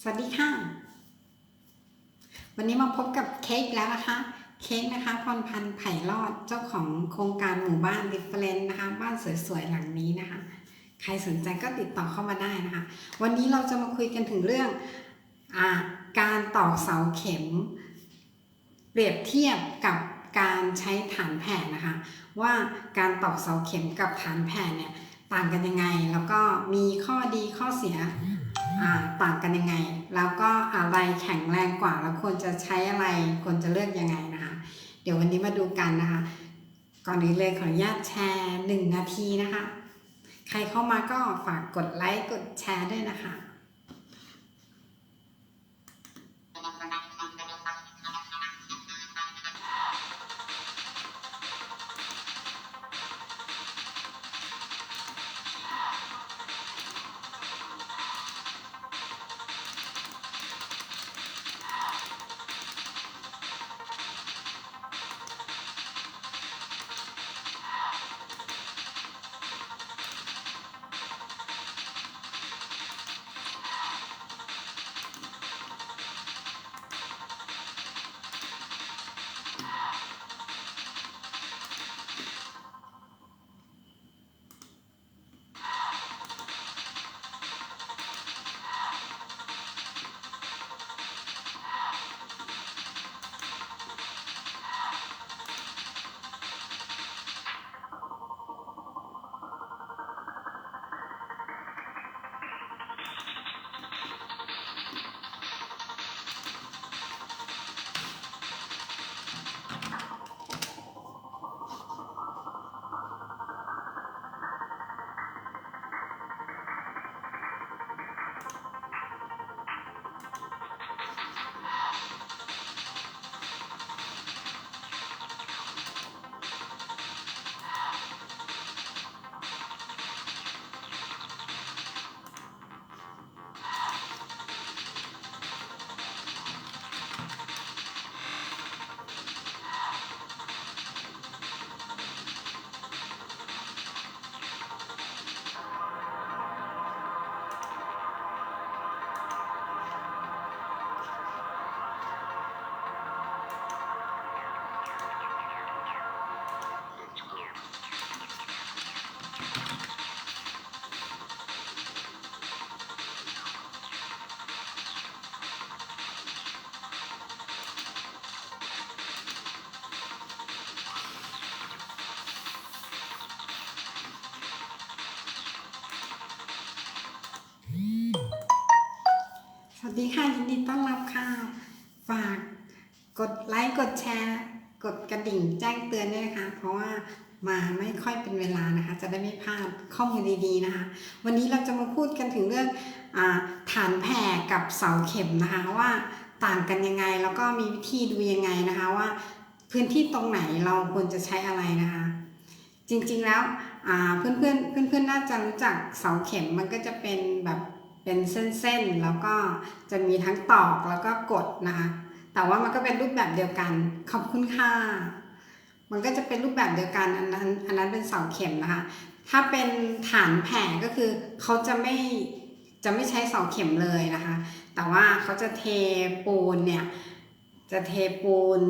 สวัสดีค่ะ วันนี้มาพบกับเค้กแล้วนะคะ เค้กนะคะพรพันธ์ไผ่รอดเจ้าของโครงการหมู่บ้านดิฟเฟรนนะคะ บ้านสวยๆหลังนี้นะคะ ใครสนใจก็ติดต่อเข้ามาได้นะคะ วันนี้เราจะมาคุยกันถึงเรื่องอการตอกเสาเข็ม เปรียบเทียบกับการใช้ฐานแผ่นนะคะ ว่าการตอกเสาเข็มกับฐานแผ่นเนี่ยต่างกันยังไง แล้วก็มีข้อดีข้อเสีย ต่างกันยังไง แล้วก็อะไรแข็งแรงกว่า แล้วควรจะใช้อะไรควรจะเลือกยังไงนะคะ เดี๋ยววันนี้มาดูกันนะคะ ก่อนอื่นเลยขออนุญาตแชร์หนึ่งนาทีนะคะ ใครเข้ามาก็ฝากกดไลค์กดแชร์ด้วยนะคะ ดีค่ะ ยินดีต้อนรับค่ะ ฝากกดไลค์กดแชร์ กดกระดิ่งแจ้งเตือนด้วยนะคะ เพราะว่ามาไม่ค่อยเป็นเวลานะคะ จะได้ไม่พลาดข้อมูลดีๆนะคะ วันนี้เราจะมาพูดกันถึงเรื่องอฐานแผ่กับเสาเข็มนะคะว่าต่างกันยังไงแล้วก็มีวิธีดูยังไงนะคะว่า พื้นที่ตรงไหนเราควรจะใช้อะไรนะคะ จริงๆแล้วเพื่อนเพื่อนเพื่อนเพื่อนๆน่าจะรู้จักเสาเข็มมันก็จะเป็นแบบ เป็นเส้นๆ แล้วก็จะมีทั้งตอกแล้วก็กดนะคะ แต่ว่ามันก็เป็นรูปแบบเดียวกัน ขอบคุณค่ะ มันก็จะเป็นรูปแบบเดียวกันอันนั้นอันนั้นเป็นเสาเข็มนะคะ ถ้าเป็นฐานแผ่ก็คือเขาจะไม่จะไม่ใช้เสาเข็มเลยนะคะ แต่ว่าเขาจะเทปูนเนี่ยจะเทปูน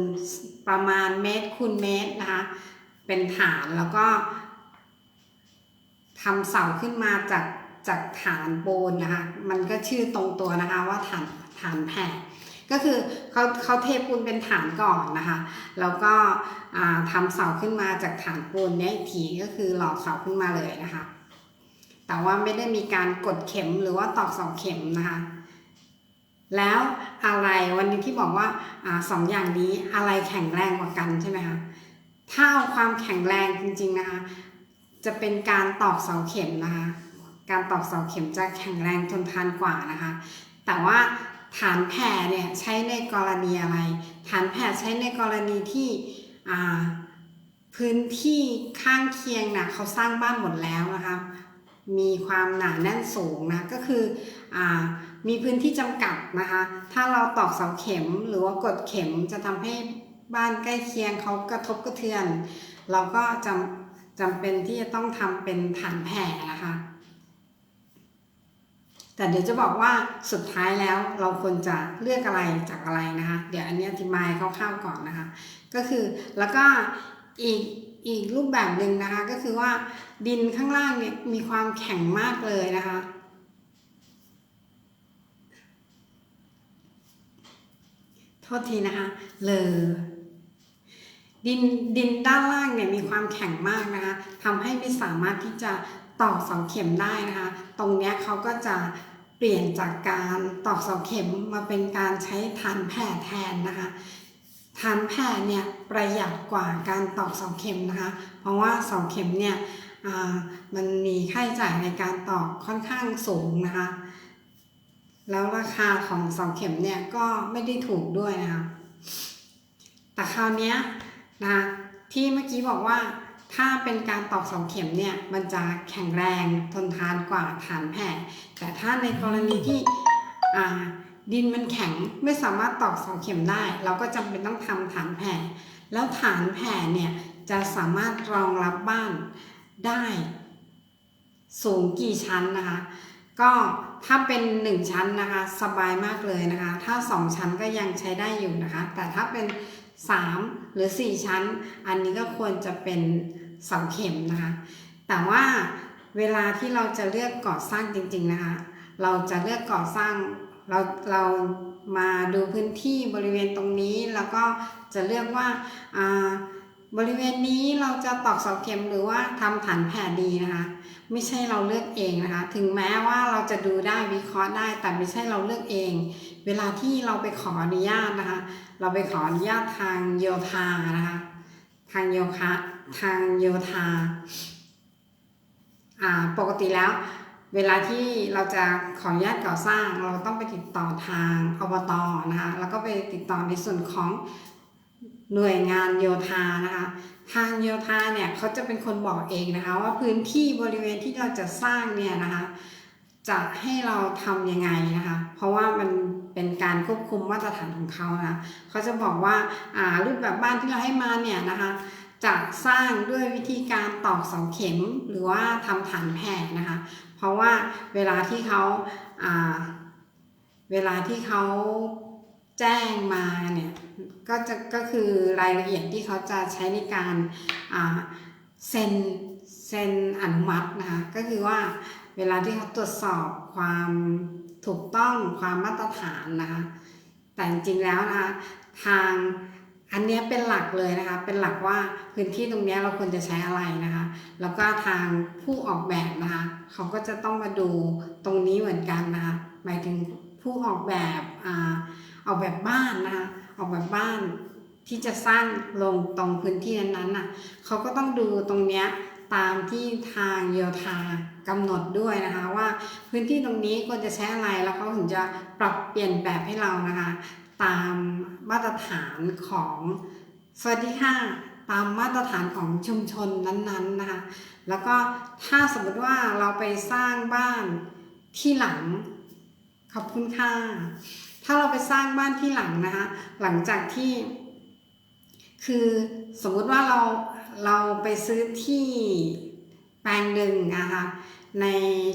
ประมาณเมตรคูณเมตรนะคะ เป็นฐานแล้วก็ทำเสาขึ้นมาจาก จากฐานปูนนะคะ มันก็ชื่อตรงตัวนะคะว่าฐานฐานแผ่ก็คือเขาเขาเทปูนเป็นฐานก่อนนะคะ แล้วก็อ่าทำเสาขึ้นมาจากฐานปูนเนี้ยทีก็คือหลอกเสาขึ้นมาเลยนะคะ แต่ว่าไม่ได้มีการกดเข็มหรือว่าตอกเสาเข็มนะคะ แล้วอะไรวันนี้ที่บอกว่าอ่าสองอย่างนี้อะไรแข็งแรงกว่ากันใช่ไหมคะถ้าเอาความแข็งแรงจริง ๆนะคะ จะเป็นการตอกเสาเข็มนะคะ การตอกเสาเข็มจะแข็งแรงทนทานกว่านะคะ แต่ว่าฐานแผ่เนี่ยใช้ในกรณีอะไร ฐานแผ่ใช้ในกรณีที่พื้นที่ข้างเคียงนะเขาสร้างบ้านหมดแล้วนะคะมีความหนาแน่นสูงนะก็คืออมีพื้นที่จำกัดนะคะ ถ้าเราตอกเสาเข็มหรือว่ากดเข็มจะทำให้บ้านใกล้เคียงเขากระทบกระเทือน เราก็จำจำเป็นที่จะต้องทำเป็นฐานแผ่นะคะ แต่เดี๋ยวจะบอกว่าสุดท้ายแล้วเราควรจะเลือกอะไรจากอะไรนะคะ เดี๋ยวอันนี้อธิบายคร่าวๆก่อนนะคะ ก็คือแล้วก็อีกอีกรูปแบบหนึ่งนะคะ ก็คือว่าดินข้างล่างเนี่ยมีความแข็งมากเลยนะคะ โทษทีนะคะเลอดินดินด้านล่างเนี่ยมีความแข็งมากนะคะทำให้ไม่สามารถที่จะ ตอกเสาเข็มได้นะคะ ตรงนี้เขาก็จะเปลี่ยนจากการตอกเสาเข็มมาเป็นการใช้ฐานแผ่แทนนะคะฐานแผ่เนี่ยประหยัดกว่าการตอกเสาเข็มนะคะ เพราะว่าเสาเข็มเนี่ยมันมีค่าใช้จ่ายในการตอกค่อนข้างสูงนะคะ แล้วราคาของเสาเข็มเนี่ยก็ไม่ได้ถูกด้วยนะคะ แต่คราวนี้นะที่เมื่อกี้บอกว่า ถ้าเป็นการตอกเสาเข็มเนี่ยมันจะแข็งแรงทนทานกว่าฐานแผ่ แต่ถ้าในกรณีที่ดินมันแข็งไม่สามารถตอกเสาเข็มได้ เราก็จำเป็นต้องทำฐานแผ่ แล้วฐานแผ่เนี่ยจะสามารถรองรับบ้านได้ สูงกี่ชั้นนะคะ ก็ถ้าเป็น 1 ชั้นนะคะ สบายมากเลยนะคะ ถ้า 2 ชั้นก็ยังใช้ได้อยู่นะคะ แต่ถ้าเป็น 3 หรือ 4 ชั้น อันนี้ก็ควรจะเป็นเสาเข็มนะคะ แต่ว่าเวลาที่เราจะเลือกก่อสร้างจริง ๆนะคะ เราจะเลือกก่อสร้างเราเรามาดูพื้นที่บริเวณตรงนี้แล้วก็จะเลือกว่าอ่าบริเวณนี้เราจะตอกเสาเข็มหรือว่าทำฐานแผ่ดีนะคะ ไม่ใช่เราเลือกเองนะคะ ถึงแม้ว่าเราจะดูได้วิเคราะห์ได้ แต่ไม่ใช่เราเลือกเอง เวลาที่เราไปขออนุญาตนะคะ เราไปขออนุญาตทางโยธานะคะ ทางโยคะทางโยธาอ่าปกติแล้ว เวลาที่เราจะขออนุญาตก่อสร้าง เราต้องไปติดต่อทางอบตนะคะแล้วก็ไปติดต่อในส่วนของหน่วยงานโยธานะคะ ทางโยธาเนี่ยเขาจะเป็นคนบอกเองนะคะ ว่าพื้นที่บริเวณที่เราจะสร้างเนี่ยนะคะ จะให้เราทำยังไงนะคะ เพราะว่ามันเป็นการควบคุมมาตรฐานของเขานะเขาจะบอกว่าอ่ารูปแบบบ้านที่เราให้มาเนี่ยนะคะจะสร้างด้วยวิธีการตอกเสาเข็มหรือว่าทำฐานแผ่นะคะ เพราะว่าเวลาที่เขาอ่าเวลาที่เขาแจ้งมาเนี่ยก็จะก็คือรายละเอียดที่เขาจะใช้ในการเซ็นเซ็นอนุมัตินะคะก็คือว่า เวลาที่เขาตรวจสอบความถูกต้องความมาตรฐานนะคะ แต่จริงๆแล้วนะคะทางอันเนี้ยเป็นหลักเลยนะคะ เป็นหลักว่าพื้นที่ตรงเนี้ยเราควรจะใช้อะไรนะคะ แล้วก็ทางผู้ออกแบบนะคะ เขาก็จะต้องมาดูตรงนี้เหมือนกันนะคะ หมายถึงผู้ออกแบบอ่าออกแบบบ้านนะคะ ออกแบบบ้านที่จะสร้างลงตรงพื้นที่นั้นๆน่ะ เขาก็ต้องดูตรงเนี้ย ตามที่ทางโยธากำหนดด้วยนะคะ ว่าพื้นที่ตรงนี้ควรจะใช้อะไรแล้วเขาถึงจะปรับเปลี่ยนแบบให้เรานะคะ ตามมาตรฐานของสวัสดีค่ะตามมาตรฐานของชุมชนนั้นๆนะคะ แล้วก็ถ้าสมมติว่าเราไปสร้างบ้านที่หลังขอบคุณค่ะถ้าเราไปสร้างบ้านที่หลังนะคะ หลังจากที่ คือสมมุติว่าเราเรา ไปซื้อที่แปลงหนึ่งนะคะใน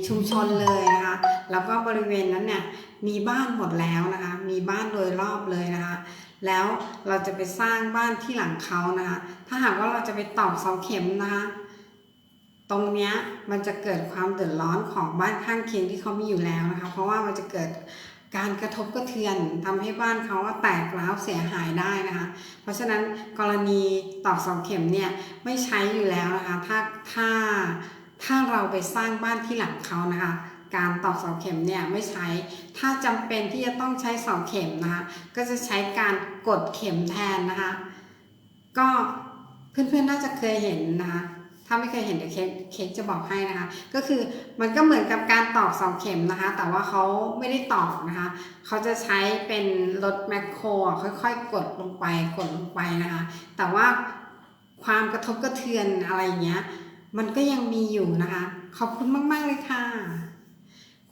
ชุมชนเลยนะคะแล้วก็บริเวณนั้นเนี่ยมีบ้านหมดแล้วนะคะมีบ้านโดยรอบเลยนะคะแล้วเราจะไปสร้างบ้านที่หลังเขานะคะถ้าหากว่าเราจะไปตอกเสาเข็มนะคะตรงเนี้ยมันจะเกิดความเดือดร้อนของบ้านข้างเคียงที่เขามีอยู่แล้วนะคะเพราะว่ามันจะเกิด การกระทบกระเทือนทำให้บ้านเขาว่าแตกร้าวเสียหายได้นะคะ เพราะฉะนั้นกรณีตอกเสาเข็มเนี่ยไม่ใช้อยู่แล้วนะคะถ้าถ้าถ้าเราไปสร้างบ้านที่หลังเขานะคะการตอกเสาเข็มเนี่ยไม่ใช้ ถ้าจำเป็นที่จะต้องใช้เสาเข็มนะคะ ก็จะใช้การกดเข็มแทนนะคะ ก็เพื่อนๆน่าจะเคยเห็นนะคะ ถ้าไม่เคยเห็นเดี๋ยวเค้กเค้กจะบอกให้นะคะ ก็คือมันก็เหมือนกับการตอกเสาเข็มนะคะ แต่ว่าเขาไม่ได้ตอกนะคะ เขาจะใช้เป็นรถแมคโครค่อยๆ กดลงไปกดลงไปนะคะ แต่ว่าความกระทบกระเทือนอะไรอย่างเงี้ย มันก็ยังมีอยู่นะคะ ขอบคุณมาก ๆ เลยค่ะ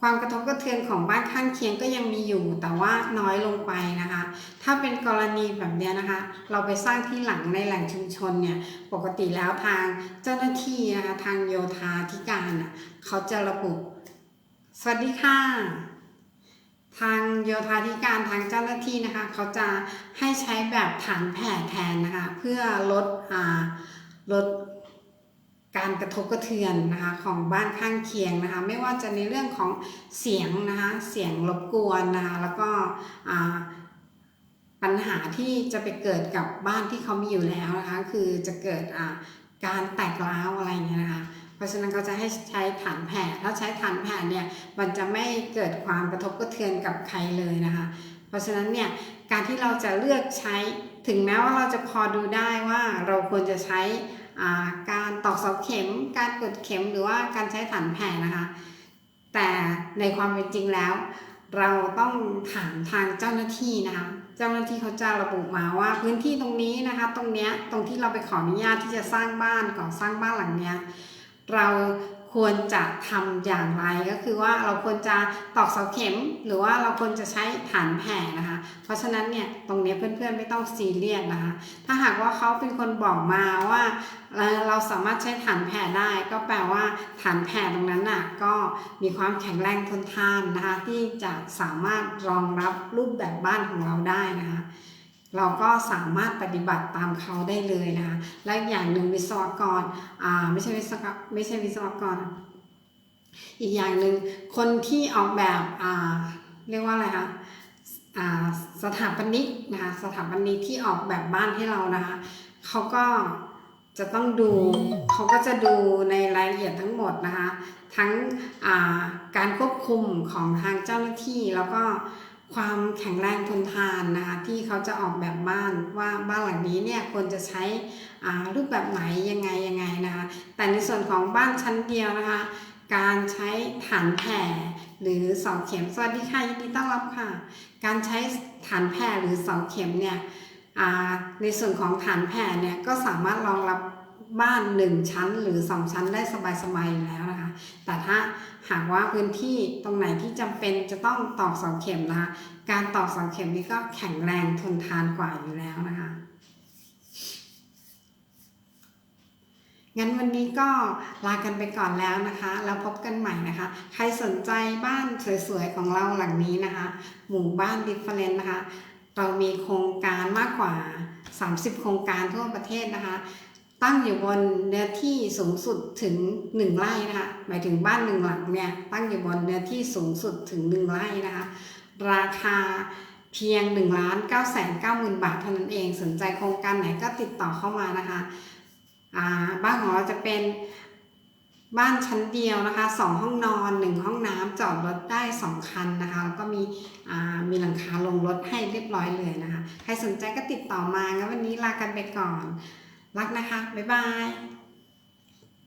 ความกระทบกระเทือนของบ้านข้างเคียงก็ยังมีอยู่ แต่ว่าน้อยลงไปนะคะ ถ้าเป็นกรณีแบบเนี้นะคะ เราไปสร้างที่หลังในแหล่งชุมชนเนี่ย ปกติแล้วทางเจ้าหน้าที่นะคะทางโยธาธิการอะเขาจะระบุ สวัสดีค่ะ ทางโยธาธิการทางเจ้าหน้าที่นะคะ เขาจะให้ใช้แบบฐานแผ่แทนนะคะ เพื่อลดอ่าลด การกระทบกระเทือนนะคะของบ้านข้างเคียงนะคะ ไม่ว่าจะในเรื่องของเสียงนะคะเสียงรบกวนนะคะแล้วก็ปัญหาที่จะไปเกิดกับบ้านที่เขามีอยู่แล้วนะคะ คือจะเกิดการแตกร้าวอะไรอย่างเงี้ยนะคะ เพราะฉะนั้นเขาจะให้ใช้ฐานแผ่ถ้าใช้ฐานแผ่เนี่ยมันจะไม่เกิดความกระทบกระเทือนกับใครเลยนะคะ เพราะฉะนั้นเนี่ยการที่เราจะเลือกใช้ถึงแม้ว่าเราจะพอดูได้ว่าเราควรจะใช้ การตอกเสาเข็ม การกดเข็มหรือว่าการใช้ฐานแผ่นะคะ แต่ในความเป็นจริงแล้ว เราต้องถามทางเจ้าหน้าที่นะคะ เจ้าหน้าที่เขาจะระบุมาว่าพื้นที่ตรงนี้นะคะ ตรงเนี้ยตรงที่เราไปขออนุญาตที่จะสร้างบ้านก่อสร้างบ้านหลังเนี้ยเรา ควรจะทำอย่างไรก็คือว่าเราควรจะตอกเสาเข็ม หรือว่าเราควรจะใช้ฐานแผ่นะคะ เพราะฉะนั้นเนี่ยตรงนี้เพื่อนๆไม่ต้องซีเรียสนะคะ ถ้าหากว่าเขาเป็นคนบอกมาว่าเอ่อเราสามารถใช้ฐานแผ่ได้ ก็แปลว่าฐานแผ่ตรงนั้นน่ะก็มีความแข็งแรงทนทานนะคะ ที่จะสามารถรองรับรูปแบบบ้านของเราได้นะคะ เราก็สามารถปฏิบัติตามเขาได้เลยนะคะ และอีกอย่างหนึ่งวิศวกรอ่าไม่ใช่วิศวกรไม่ใช่วิศวกร อีกอย่างหนึ่งคนที่ออกแบบอ่าเรียกว่าอะไรคะอ่าสถาปนิกนะคะสถาปนิกที่ออกแบบบ้านให้เรานะคะเขาก็จะต้องดูเขาก็จะดูในรายละเอียดทั้งหมดนะคะ ทั้งอ่าการควบคุมของทางเจ้าหน้าที่แล้วก็ ความแข็งแรงทนทานนะคะที่เขาจะออกแบบบ้านว่าบ้านหลังนี้เนี่ยควรจะใช้อ่ารูปแบบไหนยังไงยังไงนะคะแต่ในส่วนของบ้านชั้นเดียวนะคะ การใช้ฐานแผ่หรือเสาเข็มสวัสดีค่ะยินดีต้อนรับค่ะ การใช้ฐานแผ่หรือเสาเข็มเนี่ยอ่าในส่วนของฐานแผ่เนี่ยก็สามารถรองรับบ้านหนึ่งชั้นหรือสองชั้นได้สบายๆอยู่แล้วนะคะ แต่ถ้าหากว่าพื้นที่ตรงไหนที่จำเป็นจะต้องตอกเสาเข็มนะคะ การตอกเสาเข็มนี่ก็แข็งแรงทนทานกว่าอยู่แล้วนะคะ งั้นวันนี้ก็ลากันไปก่อนแล้วนะคะ แล้วพบกันใหม่นะคะ ใครสนใจบ้านสวยๆของเราหลังนี้นะคะ หมู่บ้านดิฟเฟรนนะคะ เรามีโครงการมากกว่า 30 โครงการทั่วประเทศนะคะ ตั้งอยู่บนเนื้อที่สูงสุดถึง1ไร่นะคะหมายถึงบ้านหนึ่งหลังเนี่ยตั้งอยู่บนเนื้อที่สูงสุดถึง1ไร่นะคะราคาเพียง1ล้าน9แสน9หมื่นบาทเท่านั้นเองสนใจโครงการไหนก็ติดต่อเข้ามานะคะอ่าบ้านของเราจะเป็นบ้านชั้นเดียวนะคะสองห้องนอนหนึ่งห้องน้ำจอดรถได้สองคันนะคะแล้วก็มีอ่ามีหลังคาลงรถให้เรียบร้อยเลยนะคะ ใครสนใจก็ติดต่อมางั้นวันนี้ลากันไปก่อน รักนะคะ บ๊ายบาย